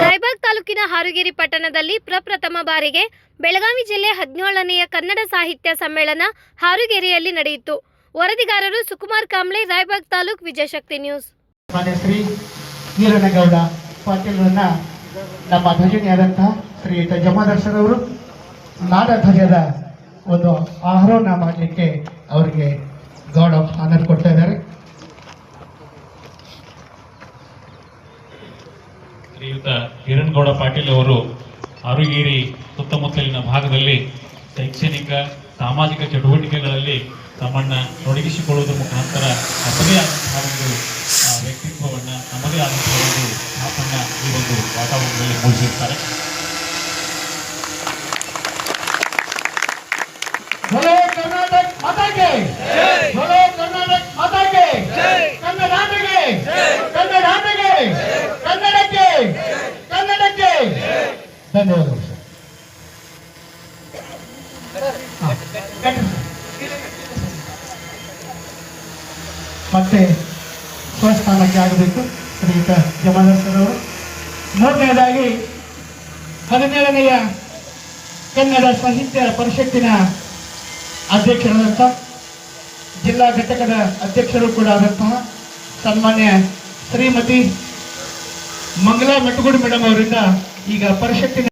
ರಾಯಬಾಗ್ ತಾಲೂಕಿನ ಹಾರುಗೇರಿ ಪಟ್ಟಣದಲ್ಲಿ ಪ್ರಪ್ರಥಮ ಬಾರಿಗೆ ಬೆಳಗಾವಿ ಜಿಲ್ಲೆ ಹದಿನೇಳನೆಯ ಕನ್ನಡ ಸಾಹಿತ್ಯ ಸಮ್ಮೇಳನ ಹಾರುಗೇರಿಯಲ್ಲಿ ನಡೆಯಿತು. ವರದಿಗಾರರು ಸುಕುಮಾರ್ ಕಾಂಬ್ಳೆ ರಾಯಬಾಗ್ ತಾಲೂಕ್ ವಿಜಯಶಕ್ತಿ ನ್ಯೂಸ್. ಶ್ರೀ ಪಾಟೀಲ್ರನ್ನ ನಮ್ಮ ಧ್ವಜನಿಯಾದಂತಹ ಶ್ರೀಯುತ ಜಮಾದರ್ಶರವರು ನಾಡ ಧ್ವಜದ ಒಂದು ಆರೋಹಣ ಮಾಡಲಿಕ್ಕೆ ಅವರಿಗೆ ಶ್ರೀಯುತ ಹಿರಣ್ಗೌಡ ಪಾಟೀಲ್ ಅವರು ಅರುಗೇರಿ ಸುತ್ತಮುತ್ತಲಿನ ಭಾಗದಲ್ಲಿ ಶೈಕ್ಷಣಿಕ, ಸಾಮಾಜಿಕ ಚಟುವಟಿಕೆಗಳಲ್ಲಿ ತಮ್ಮನ್ನ ತೊಡಗಿಸಿಕೊಳ್ಳುವುದರ ಮುಖಾಂತರ ತಮ್ಮದೇ ಆದಂತಹ ಒಂದು ವ್ಯಕ್ತಿತ್ವವನ್ನು, ತಮ್ಮದೇ ಆದಂತಹ ಒಂದು ಆಪನ್ನ ಈ ಒಂದು ವಾತಾವರಣದಲ್ಲಿ ಮೂಡಿಸಿರ್ತಾರೆ ಧನ್ಯವಾದಗಳು. ಮತ್ತೆ ಸ್ವಸ್ಥಾನಕ್ಕೆ ಆಗಬೇಕು ಶ್ರೀಯುತ ಅವರು ಮೂರನೇದಾಗಿ ಹದಿನೇಳನೆಯ ಕನ್ನಡ ಸಾಹಿತ್ಯ ಪರಿಷತ್ತಿನ ಅಧ್ಯಕ್ಷರಾದಂಥ ಜಿಲ್ಲಾ ಘಟಕದ ಅಧ್ಯಕ್ಷರು ಕೂಡ ಆದಂತಹ ಸನ್ಮಾನ್ಯ ಶ್ರೀಮತಿ ಮಂಗಲಾ ಮೆಟ್ಟಗುಡಿ ಮೇಡಮ್ ಅವರಿಂದ ಈಗ ಪರಿಷತ್ತಿನ